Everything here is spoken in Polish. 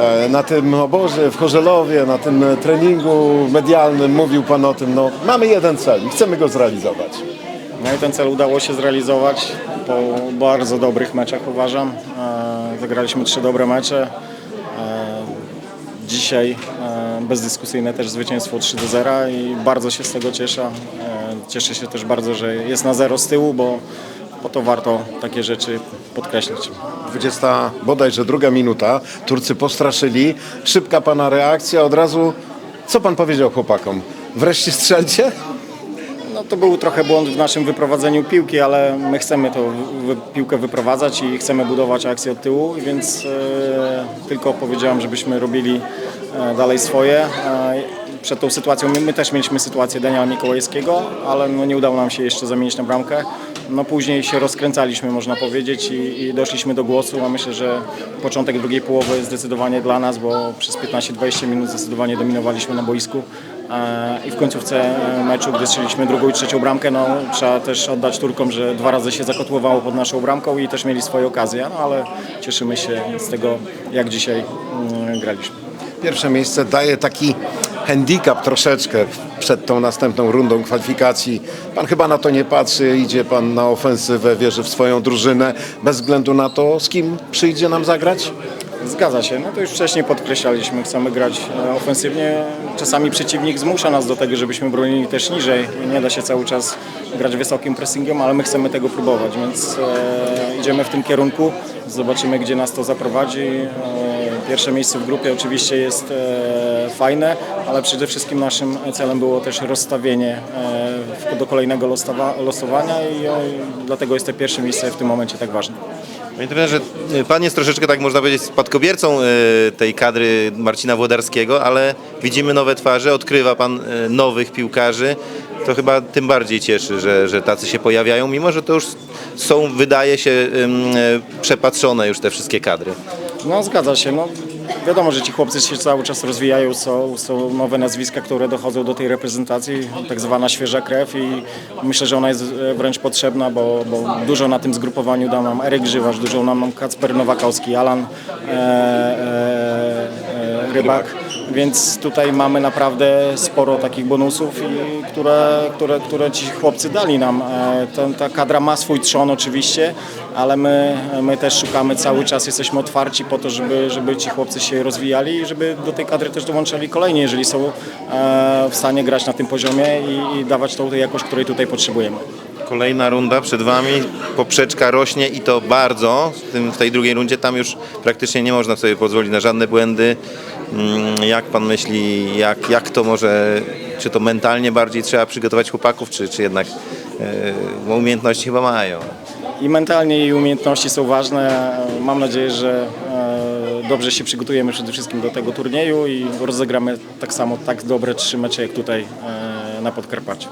e, na tym obozie w Chorzelowie, na tym e, treningu medialnym mówił Pan o tym, no mamy jeden cel i chcemy go zrealizować. No i ten cel udało się zrealizować po bardzo dobrych meczach uważam. E, Wygraliśmy trzy dobre mecze. E, Dzisiaj e, bezdyskusyjne też zwycięstwo 3 do 0 i bardzo się z tego cieszę. E, Cieszę się też bardzo, że jest na zero z tyłu, bo po to warto takie rzeczy podkreślać. 20 bodajże druga minuta, Turcy postraszyli, szybka Pana reakcja, od razu, co Pan powiedział chłopakom? Wreszcie strzelcie? No to był trochę błąd w naszym wyprowadzeniu piłki, ale my chcemy tą piłkę wyprowadzać i chcemy budować akcję od tyłu, więc e, tylko powiedziałem, żebyśmy robili e, dalej swoje. E, przed tą sytuacją my, my też mieliśmy sytuację Daniela Mikołajskiego, ale no, nie udało nam się jeszcze zamienić na bramkę. No później się rozkręcaliśmy, można powiedzieć, i, i doszliśmy do głosu, a myślę, że początek drugiej połowy zdecydowanie dla nas, bo przez 15-20 minut zdecydowanie dominowaliśmy na boisku. E, I w końcówce e, meczu, gdy strzeliliśmy drugą i trzecią bramkę, no, trzeba też oddać Turkom, że dwa razy się zakotłowało pod naszą bramką i też mieli swoje okazje, no, ale cieszymy się z tego, jak dzisiaj mm, graliśmy. Pierwsze miejsce daje taki handicap troszeczkę przed tą następną rundą kwalifikacji. Pan chyba na to nie patrzy, idzie Pan na ofensywę, wierzy w swoją drużynę, bez względu na to, z kim przyjdzie nam zagrać? Zgadza się, no to już wcześniej podkreślaliśmy, chcemy grać e, ofensywnie. Czasami przeciwnik zmusza nas do tego, żebyśmy bronili też niżej. Nie da się cały czas grać wysokim pressingiem, ale my chcemy tego próbować, więc e, idziemy w tym kierunku. Zobaczymy, gdzie nas to zaprowadzi. E, pierwsze miejsce w grupie oczywiście jest e, fajne, ale przede wszystkim naszym celem było też rozstawienie e, do kolejnego losowa, losowania i e, dlatego jest to pierwsze miejsce w tym momencie tak ważne. Panie trenerze, pan jest troszeczkę, tak można powiedzieć, spadkobiercą e, tej kadry Marcina Włodarskiego, ale widzimy nowe twarze, odkrywa pan e, nowych piłkarzy. To chyba tym bardziej cieszy, że, że tacy się pojawiają, mimo że to już są, wydaje się, e, przepatrzone już te wszystkie kadry. No zgadza się. No, wiadomo, że ci chłopcy się cały czas rozwijają, są, są nowe nazwiska, które dochodzą do tej reprezentacji, tak zwana świeża krew i myślę, że ona jest e, wręcz potrzebna, bo, bo dużo na tym zgrupowaniu da nam Eryk Grzywarz, dużo nam Kacper Nowakowski, Alan e, e, Rybak, więc tutaj mamy naprawdę sporo takich bonusów, i, które, które, które ci chłopcy dali nam. E, ten, ta kadra ma swój trzon oczywiście, ale my, my też szukamy cały czas, jesteśmy otwarci po to, żeby, żeby ci chłopcy się rozwijali i żeby do tej kadry też dołączali kolejni, jeżeli są e, w stanie grać na tym poziomie i, i dawać tą jakość, której tutaj potrzebujemy. Kolejna runda przed Wami, poprzeczka rośnie i to bardzo. W, tym, w tej drugiej rundzie tam już praktycznie nie można sobie pozwolić na żadne błędy. Mm, Jak Pan myśli, jak, jak to może, czy to mentalnie bardziej trzeba przygotować chłopaków, czy, czy jednak e, umiejętności chyba mają? I mentalnie i umiejętności są ważne. Mam nadzieję, że e, dobrze się przygotujemy przede wszystkim do tego turnieju i rozegramy tak samo tak dobre trzy mecze jak tutaj e, na Podkarpaciu.